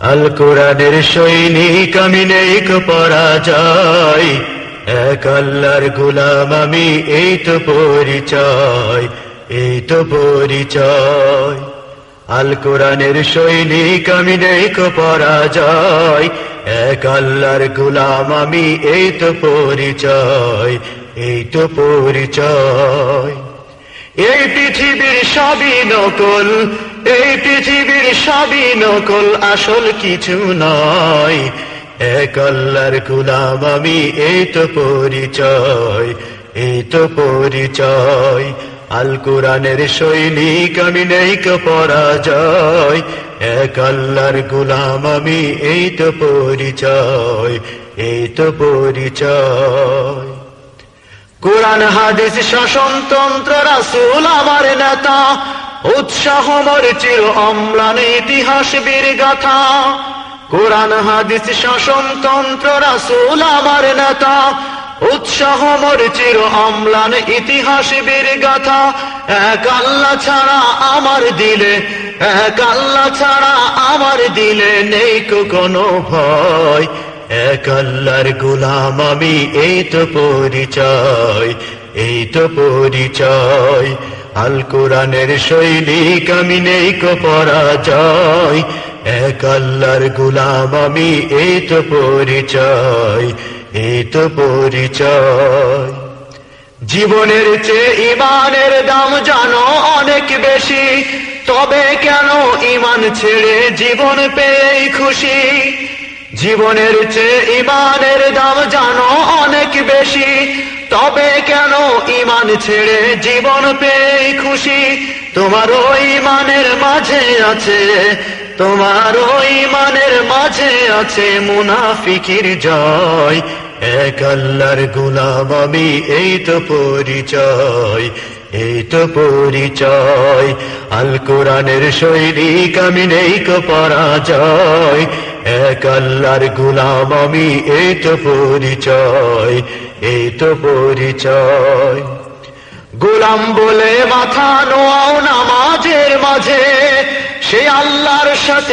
আল কোরআনের সৈনিক আমি নেই পরাজয়। এক আল্লাহর গুলাম আমি, এই তো পরিচয়, এই তো পরিচয়। আল কোরআনের সৈনিক আমি নেই পরাজয়, এক আল্লাহর গুলাম আমি, এই তো পরিচয়, এই তো পরিচয়। এই পৃথিবীর সবই নকল এই পৃথিবীর সবই নকল, আসল কিছু নয়। এক আল্লাহর গুলাম, আমি এই তো পরিচয়, এই তো পরিচয়। আল কোরআনের সৈনিক, আমি নেই পরাজয়। এক আল্লাহর গুলাম, আমি এই তো পরিচয়, এই তো পরিচয়। কোরআন, হাদিস, শাসনতন্ত্র, রাসূল, আমার নেতা। উৎসাহ মর চির অম্লান ইতিহাস বীর গাথা। কোরআন, হাদিস শাসনতন্ত্র রাসূল আমার নেতা। উৎসাহ মর চির অম্লান ইতিহাস বীর গাথা। এক আল্লাহ ছাড়া আমার দিলে, এক আল্লাহ ছাড়া আমার দিলে নেই কোনো ভয়। এক আল্লাহর গুলাম আমি, এই তো পরিচয়, এই তো পরিচয়। আল কোরআনের সৈনিক আমি নেই কো পরাজয় এক আল্লাহর গুলাম আমি এই তো পরিচয় এই তো পরিচয়। জীবনের চেয়ে ইমানের দাম জানো অনেক বেশি, তবে কেন ইমান ছেড়ে জীবন পেয়ে খুশি? জীবনের চেয়ে ইমানের দাম জানো অনেক বেশি তবে কেন ইমান ছেড়ে জীবন পেয়ে খুশি? তোমার ওই মানের মাঝে আছে, তোমার ওই মানের মাঝে আছে মুনাফিকির জয়। এক আল্লাহর গুলাম আমি, এই তো পরিচয়, এই তো পরিচয়। আল কোরআনের সৈনিক আমি, নেই কো পরাজয়। আল্লাহর গুলাম, আমি এই তো পরিচয় এই তো পরিচয়। গোলাম বলে মাথা নোয়াও নামাজের মাঝে, সে আল্লাহর সাথে